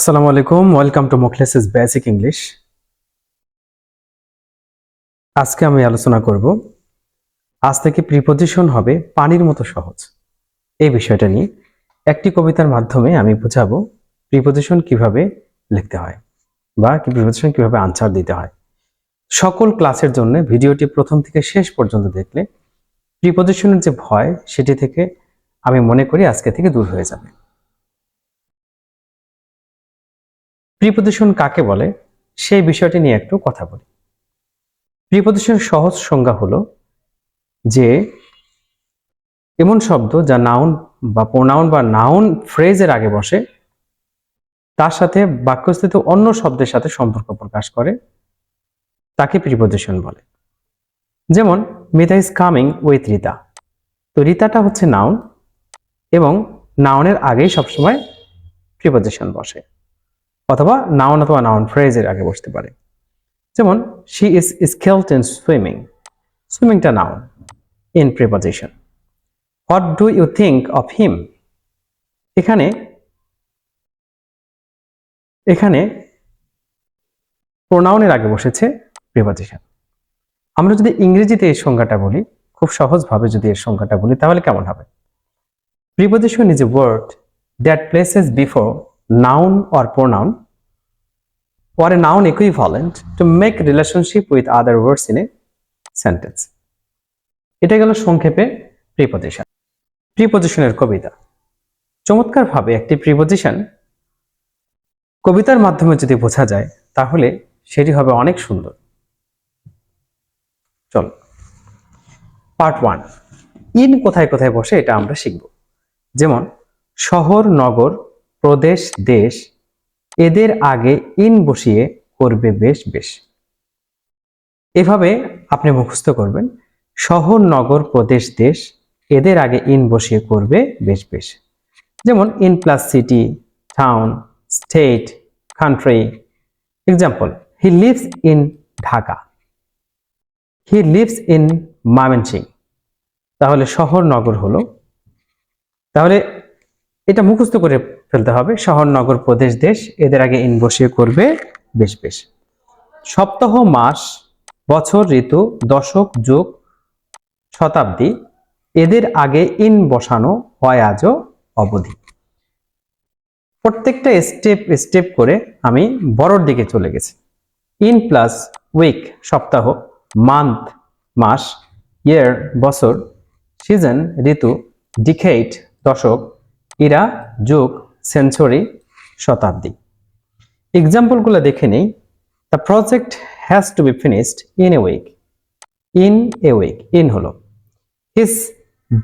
আসসালামু আলাইকুম, welcome to Mokles's basic English. আজকে আমি আলোচনা করব, আজ থেকে প্রিপোজিশন হবে পানির মতো সহজ। এই বিষয়টা নিয়ে একটি কবিতার মাধ্যমে আমি বোঝাবো প্রিপোজিশন কীভাবে লিখতে হয় বা কি প্রিপোজিশন কীভাবে আনসার দিতে হয়। সকল ক্লাসের জন্য ভিডিওটি প্রথম থেকে শেষ পর্যন্ত দেখলে প্রিপোজিশনের যে ভয়, সেটি থেকে আমি মনে করি আজকে থেকে দূর হয়ে যাবে। প্রিপোজিশন কাকে বলে, সেই বিষয়টি নিয়ে একটু কথা বলি। প্রিপোজিশনের সহজ সংজ্ঞা হলো যে, এমন শব্দ যা নাউন বা প্রোনাউন বা নাউন ফ্রেজের আগে বসে, তার সাথে বাক্যস্থিত অন্য শব্দের সাথে সম্পর্ক প্রকাশ করে, তাকে প্রিপোজিশন বলে। যেমন Mita is coming with Rita তো রিতাটা হচ্ছে নাউন এবং নাউনের আগেই সবসময় প্রিপোজিশন বসে। অথবা নাউন অথবা নাউন ফ্রেজের আগে বসতে পারে। যেমন she is skilled in swimming সুইমিংটা noun in preposition what do you think of him এখানে এখানে প্রোনাউনের আগে বসেছে প্রিপোজিশন আমরা যদি ইংরেজিতে এই সংজ্ঞাটা বলি, খুব সহজভাবে যদি এর সংজ্ঞাটা বলি, তাহলে কেমন হবে? Preposition is a word that places before noun or pronoun, or a noun equivalent to make relationship with other words in a sentence. এটা গেল সংক্ষেপে প্রিপোজিশন প্রিপোজিশনের কবিতা। চমৎকারভাবে একটি প্রিপোজিশন কবিতার মাধ্যমে যদি বোঝা যায়, তাহলে সেটি হবে অনেক সুন্দর। চল। পার্ট ওয়ান ইন কোথায় কোথায় বসে এটা আমরা শিখব। যেমন, শহর, নগর প্রদেশ, দেশ, এদের আগে ইন বসিয়ে করবে বেশ বেশ। এভাবে আপনি মুখস্থ করবেন, শহর, নগর, প্রদেশ, দেশ, এদের আগে ইন বসিয়ে করবে বেশ বেশ। যেমন in plus city, town, state, country. Example, he lives in Dhaka. He lives in Mymensingh. তাহলে শহর, নগর হলো। তাহলে এটা মুখস্থ করে ফেলতে হবে। শহর, নগর, প্রদেশ, দেশ, এদের আগে ইন বসিয়ে করবে বেশ বেশ। সপ্তাহ, মাস, বছর, ঋতু, দশক, যুগ, শতাব্দী, এদের আগে ইন বসানো হয় আজও অবধি। প্রত্যেকটা স্টেপ স্টেপ করে আমি বড়র দিকে চলে গেছি। ইন প্লাস উইক, সপ্তাহ, মান্থ, মাস, ইয়ার, বছর, সিজন, ঋতু ডিকেট দশক, ইরা, যুগ সেঞ্চুরি শতাব্দী। এক্সাম্পলগুলো দেখে নেই। The project has to be finished in a week in a week in হলো। হিজ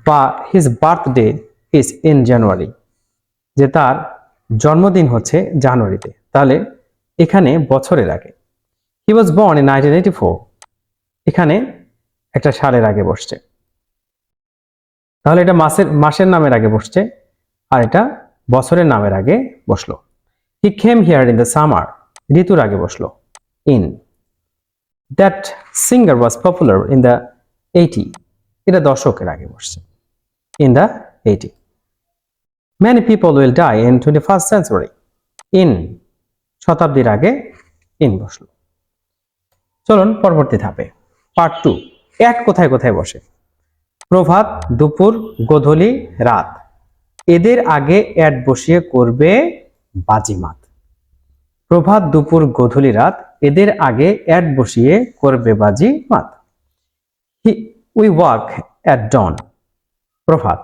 বা his birthday is in January যে তার জন্মদিন হচ্ছে জানুয়ারিতে। তাহলে এখানে বছরের আগে। He was born in nineteen eighty four এখানে একটা সালের আগে বসছে। তাহলে এটা মাসের মাসের নামের আগে বসছে। আর এটা বছরের নামের আগে বসল। He came here in the summer ঋতুর আগে বসল। In that singer was popular in the eighty এটা দশকের আগে বসছে। In the eighty many people will die in twenty first century in শতাব্দীর আগে ইন বসল। চলুন পরবর্তী ধাপে। পার্ট টু এক কোথায় কোথায় বসে? প্রভাত, দুপুর, গোধূলি, রাত। এদের আগে অ্যাড বসিয়ে করবে বাজিমাত। প্রভাত দুপুর গোধূলি রাত এদের আগে অ্যাড বসিয়ে করবে বাজি মাত we work at dawn. Prabhat,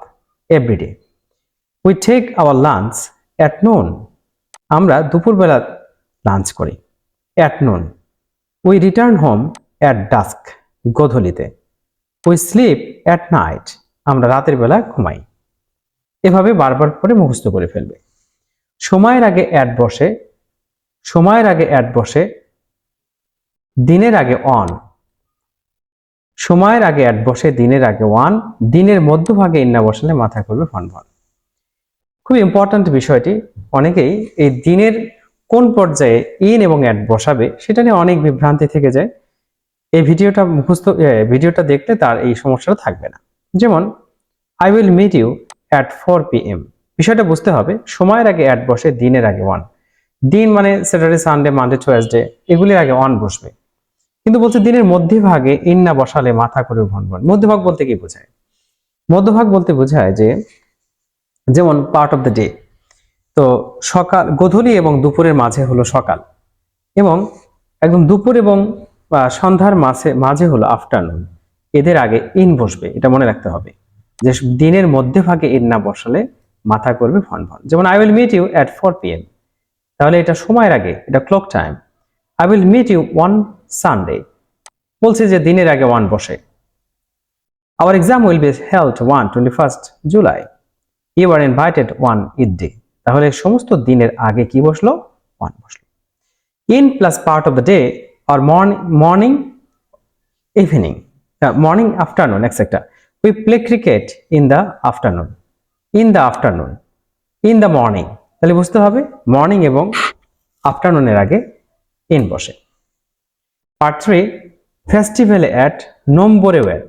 everyday, we take our lunch at noon. আমরা দুপুরবেলা লাঞ্চ করি at noon. We return home at dusk গোধূলিতে। We sleep at night. আমরা রাতের বেলা ঘুমাই। এভাবে বারবার করে মুখস্থ করে ফেলবে। সময়ের আগে অ্যাড বসে, সময়ের আগে অ্যাড বসে, দিনের আগে অন, সময়ের আগে অ্যাড বসে, দিনের আগে ওয়ান, দিনের মধ্যভাগে ইন্না বসালে মাথা করবে ফান ফান। খুব ইম্পর্ট্যান্ট বিষয়টি, অনেকেই এই দিনের কোন পর্যায়ে ইন এবং অ্যাড বসাবে সেটা নিয়ে অনেক বিভ্রান্তি থেকে যায়। এই ভিডিওটা মুখস্থ ভিডিওটা দেখলে তার এই সমস্যাটা থাকবে না। যেমন I will meet you at four P M বিষয়টা বুঝতে হবে, সময়ের আগে অ্যাড বসে, দিনের আগে ওয়ান দিন মানে স্যাটারডে সানডে মানডে টুয়েসডে এগুলির আগে ওয়ান বসবে। কিন্তু বলছে দিনের মধ্যভাগে ইন না বসালে মাথা করে ভন ভন মধ্যভাগ বলতে কি বোঝায়? মধ্যভাগ বলতে বোঝায় যে, যেমন পার্ট অফ দ্য ডে তো সকাল, গধূলি এবং দুপুরের মাঝে হলো সকাল। এবং একদম দুপুর এবং সন্ধ্যার মাঝে মাঝে হলো আফটারনুন এদের আগে ইন বসবে, এটা মনে রাখতে হবে। যে দিনের মধ্যে ভাগে ইন না বসালে মাথা করবে ভন ভন যেমন I will meet you at four P M তাহলে এটা সময়ের আগে, এটা clock time I will meet you on Sunday বলছে যে দিনের আগে ওয়ান বসে। Our exam will be held on twenty first July you are invited on Eid day তাহলে সমস্ত দিনের আগে কি বসল? ওয়ান বসল। In plus part of the day R morning morning evening morning afternoon etcetera we play cricket in the afternoon in the afternoon in the morning তাহলে বুঝতে হবে মর্নিং এবং আফটারনুনের আগে ইন বসে। পার্ট থ্রি ফেস্টিভ্যালে অ্যাট নম্বরে অ্যাট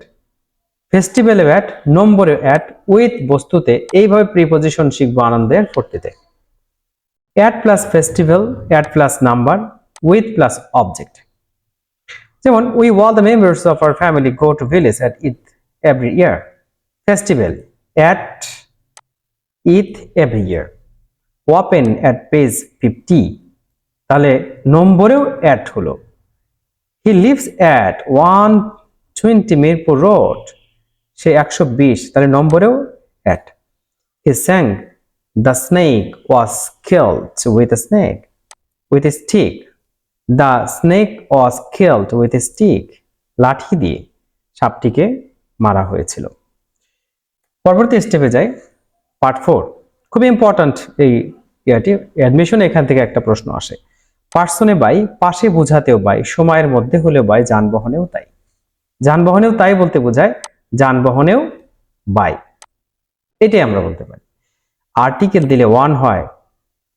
ফেস্টিভ্যালে অ্যাট নম্বরে অ্যাট উইথ বস্তুতে এইভাবে প্রিপোজিশন শিখব আনন্দের ফুর্তিতে at plus festival at plus number with plus object যেমন we all the members of our family go to village at Eid every year festival at Eid every year open at page fifty তাহলে নম্বরেও at হলো। He lives at one twenty Mirpur road সে একশো বিশ, তাহলে নম্বরেও at he sang the snake was killed with a snake with a stick the snake was killed with a stick লাঠি দিয়ে সাপটিকে মারা হয়েছিল। পরবর্তী স্টেপে যাই। পার্ট ফোর খুবই ইম্পর্ট্যান্ট এই ইয়াটি। অ্যাডমিশন এখান থেকে একটা প্রশ্ন আসে। পার্সনে বাই, পাশে বোঝাতেও বাই, সময়ের মধ্যে হলেও বাই, যানবাহনেও তাই। যানবাহনেও তাই বলতে বোঝায়, যানবাহনেও বাই। এটাই আমরা বলতে পারি। আর্টিকেল দিলে ওয়ান হয়,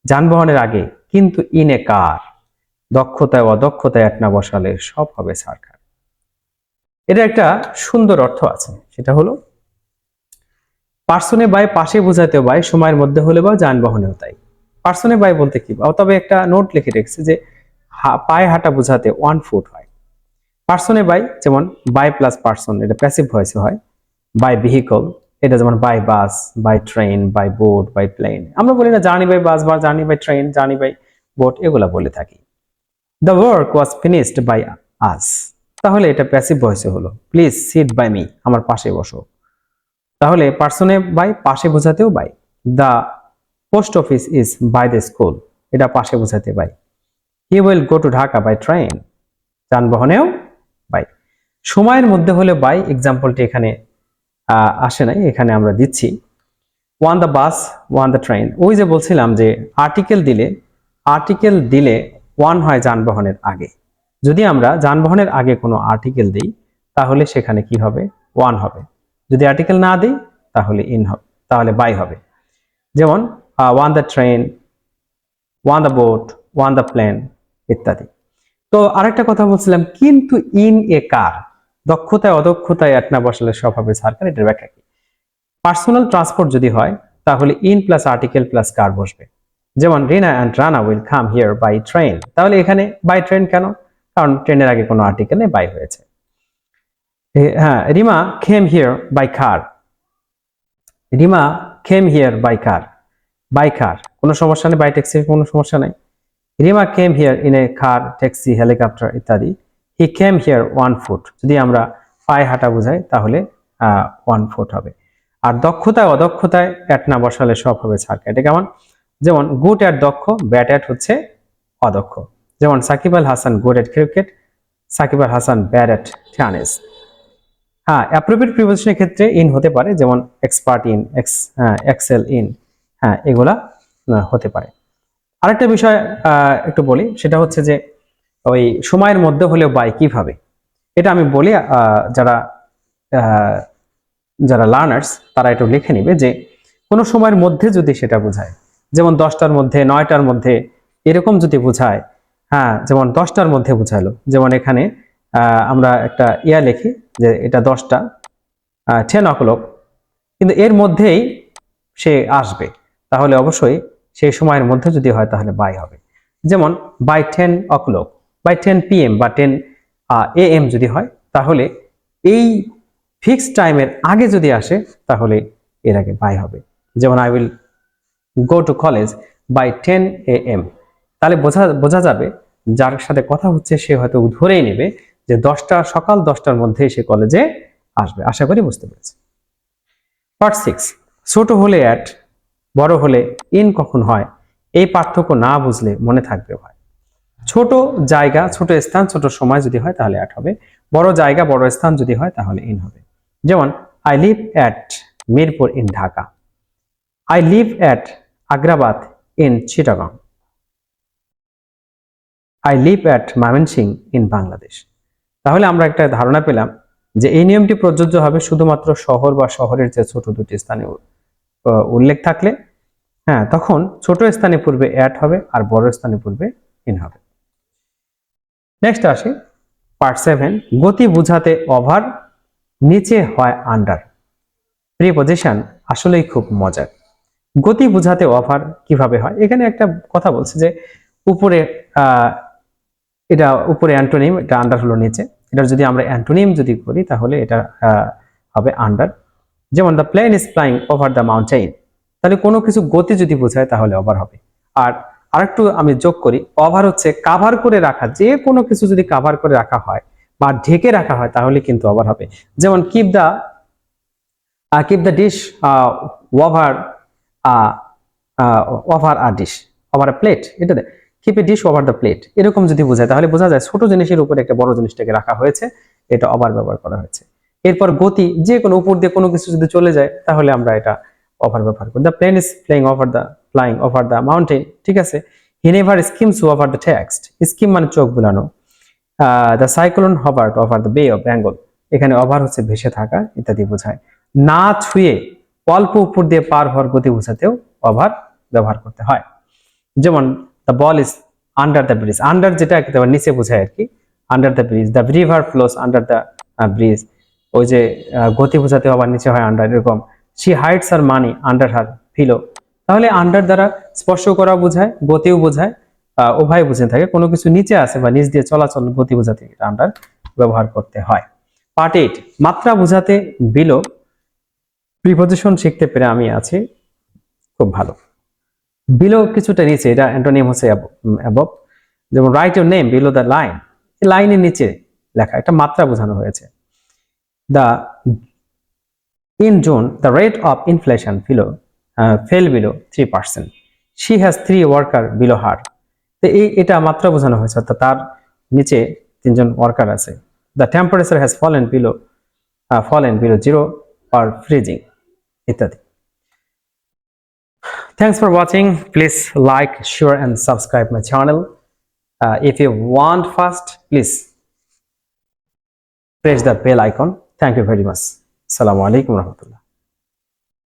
যানবাহনের আগে, কিন্তু ইনে কার দক্ষতায়, অদক্ষতায় এক না বসালে সব হবে সারকার এটা একটা সুন্দর অর্থ আছে। সেটা হলো, পার্সনে বাই পাশে বোঝাতে বাই সময়ের মধ্যে হলে বা যানবাহনেও তাই। পার্সনে বাই বলতে কি? তবে একটা নোট লিখে রেখেছে যে পায়ে হাঁটা বোঝাতে ওয়ান ফুট হয়। পার্সনে বাই যেমন বাই প্লাস পার্সন, এটা প্যাসিভ ভয়েসে হয়। বাই ভেহিকল এটা যেমন by bus, by train, by boat, by plane. আমরা বলি না জার্নি বাই বাস বা journey by train, journey by boat, এগুলা বলে থাকি। The work was finished by us তাহলে এটা প্যাসিভ ভয়েসে হলো। প্লিজ সিট বাই মি আমার পাশে বসো। তাহলে পার্সনে বাই পাশে বোঝাতেও by the post office is by the school এটা পাশে বোঝাতে by he will go to Dhaka by train যানবাহনেও by সময়ের মধ্যে হলে বাই এক্সাম্পলটি এখানে আসে নাই, এখানে আমরা দিচ্ছি। On the bus on the train ওই যে বলছিলাম যে আর্টিকেল দিলে আর্টিকেল দিলে ওয়ান হয় যানবাহনের আগে। যদি আমরা যানবাহনের আগে কোনো আর্টিকেল দিই, তাহলে সেখানে কি হবে? ওয়ান হবে। যদি আর্টিকেল না দিই, তাহলে ইন হবে, তাহলে বাই হবে। যেমন on the train on the boat on the plane ইত্যাদি। তো আরেকটা কথা বলছিলাম, কিন্তু ইন এ কার দক্ষতায় অদক্ষতায় এক না বসালে সব হবে সার্কার এটার ব্যাখ্যা কি? পার্সোনাল ট্রান্সপোর্ট যদি হয়, তাহলে in plus article plus car বসবে। যেমন Rina and Rana will come here by train তাহলে এখানে বাই ট্রেন কেন? কারণ ট্রেনের আগে কোনো আর্টিকেল বাই হয়েছে। হ্যাঁ Rima came here by car Rima came here by car by car কোনো সমস্যা নেই? বাই ট্যাক্সির কোনো সমস্যা নেই? Rima came here in a car taxi helicopter ইত্যাদি। He came here on foot যদি আমরা পায়ে হাঁটা বোঝাই, তাহলে ওয়ান ফুট হবে। আর দক্ষতায় অদক্ষতায় অ্যাট না বসালে সব হবে ছাড় এটা কেমন? যেমন গুড অ্যাট দক্ষ ব্যাট অ্যাট হচ্ছে অদক্ষ। যেমন Shakib Al Hasan good at cricket Shakib Al Hasan bad at tennis হ্যাঁ অ্যাপ্রোপ্রিয়েট প্রিপোজিশনের ক্ষেত্রে ইন হতে পারে, যেমন expert in ex excel in হ্যাঁ এগুলা হতে পারে। আরেকটা বিষয় একটু বলি, সেটা হচ্ছে যে ওই সময়ের মধ্যে হলেও বাই কীভাবে? এটা আমি বলি যারা যারা লার্নার্স তারা একটু লিখে নিবে যে কোনো সময়ের মধ্যে যদি সেটা বোঝায়, যেমন দশটার মধ্যে, নয়টার মধ্যে, এরকম যদি বোঝায় হ্যাঁ যেমন দশটার মধ্যে বোঝালো। যেমন এখানে আমরা একটা ইয়া লিখি যে এটা দশটা টেন ও কিন্তু এর মধ্যেই সে আসবে। তাহলে অবশ্যই সেই সময়ের মধ্যে যদি হয় তাহলে বাই হবে। যেমন by ten o'clock by ten PM বা টেন এ এম যদি হয়, তাহলে এই ফিক্সড টাইমের আগে যদি আসে, তাহলে এর আগে বাই হবে। যেমন I will go to college by ten A M তাহলে বোঝা বোঝা যাবে যার সাথে কথা হচ্ছে সে হয়তো ধরেই নেবে যে দশটা, সকাল দশটার মধ্যে সে কলেজে আসবে। আশা করি বুঝতে পেরেছি। পার্ট সিক্স ছোট হলে অ্যাট বড় হলে ইন কখন হয়? এই পার্থক্য না বুঝলে মনে থাকবে ভয় ছোট জায়গা, ছোট স্থান, ছোট সময় যদি হয় তাহলে অ্যাট হবে। বড় জায়গা, বড় স্থান যদি হয় তাহলে ইন হবে। যেমন I live at Mirpur in Dhaka. I live at Agrabad in Chittagong I live at Mymensingh in Bangladesh তাহলে আমরা একটা ধারণা পেলাম যে এই নিয়মটি প্রযোজ্য হবে শুধুমাত্র শহর বা শহরের যে ছোট দুটি স্থানে উল্লেখ থাকলে। হ্যাঁ তখন ছোট স্থানে পূর্বে অ্যাট হবে আর বড় স্থানে পূর্বে ইন হবে। নেক্সট আসি পার্ট সেভেন গতি বুঝাতে ওভার নিচে হয় আন্ডার প্রিপজিশন আসলেই খুব মজার। গতি বুঝাতে ওভার কীভাবে হয়? এখানে একটা কথা বলছে যে উপরে এটা উপরে অ্যান্টোনিম, এটা আন্ডার হলো নিচে। এটার যদি আমরা অ্যান্টোনিম যদি করি, তাহলে এটা হবে আন্ডার যেমন the plane is flying over the mountain তাহলে কোনো কিছু গতি যদি বোঝায়, তাহলে ওভার হবে। আর আরেকটু আমি যোগ করি ওভার হচ্ছে কাভার করে রাখা। যে কোনো কিছু যদি কাভার করে রাখা হয় বা ঢেকে রাখা হয়, তাহলে কিন্তু ওভার হবে। যেমন keep the keep the dish over over a dish over a plate এটা keep a dish over the plate এরকম যদি বোঝায়, তাহলে বোঝা যায় ছোট জিনিসের উপরে একটা বড় জিনিসটাকে রাখা হয়েছে, এটা ওভার ব্যবহার করা হয়েছে। এরপর গতি, যে কোনো উপর দিয়ে কোনো কিছু যদি চলে যায়, তাহলে আমরা এটা ওভার ব্যবহার করি। The plane is flying over the flying over the mountain ঠিক আছে? He never skims over the text skim মানে চোখ বুলানো। The cyclone hovered over the bay of Bengal এখানে ওভার হচ্ছে ভেসে থাকা, ইত্যাদি বোঝায়। না ছুঁয়ে অল্প উপর দিয়ে পার হওয়ার গতি বোঝাতেও ওভার ব্যবহার করতে হয়। যেমন the ball is under the bridge under যেটা একেবারে নিচে বোঝায় আর কি। Under the bridge the river flows under the bridge ওই যে আহ, গতি বোঝাতে আবার নিচে হয় আন্ডার এরকম। She hides her money under her pillow তাহলে আন্ডার দ্বারা স্পর্শ করা বোঝায় গতিও বোঝায় আহ, উভয় বুঝে থাকে। কোনো কিছু নিচে আছে বা নিচ দিয়ে চলাচল গতি বোঝাতে আন্ডার ব্যবহার করতে হয়। পার্ট এইট মাত্রা বোঝাতে বিলো প্রিপজিশন শিখতে পেরে আমি আছি। খুব ভালো। বিলো কিছুটা নিচে, এটা অ্যান্টোনিম হচ্ছে অ্যাবভ যেমন write your name below the line লাইনের নিচে লেখা, একটা মাত্রা বোঝানো হয়েছে। The in June the rate of inflation below fell below three percent she has three worker below her তো এই, এটা মাত্রা বোঝানো হয়েছে, অর্থাৎ তার নিচে তিনজন ওয়ার্কার আছে। The temperature has fallen below fallen below zero R freezing ইত্যাদি। Thanks for watching. Please like, share, and subscribe my channel. Uh, if you want fast, please press the bell icon. Thank you very much. Assalamu alaikum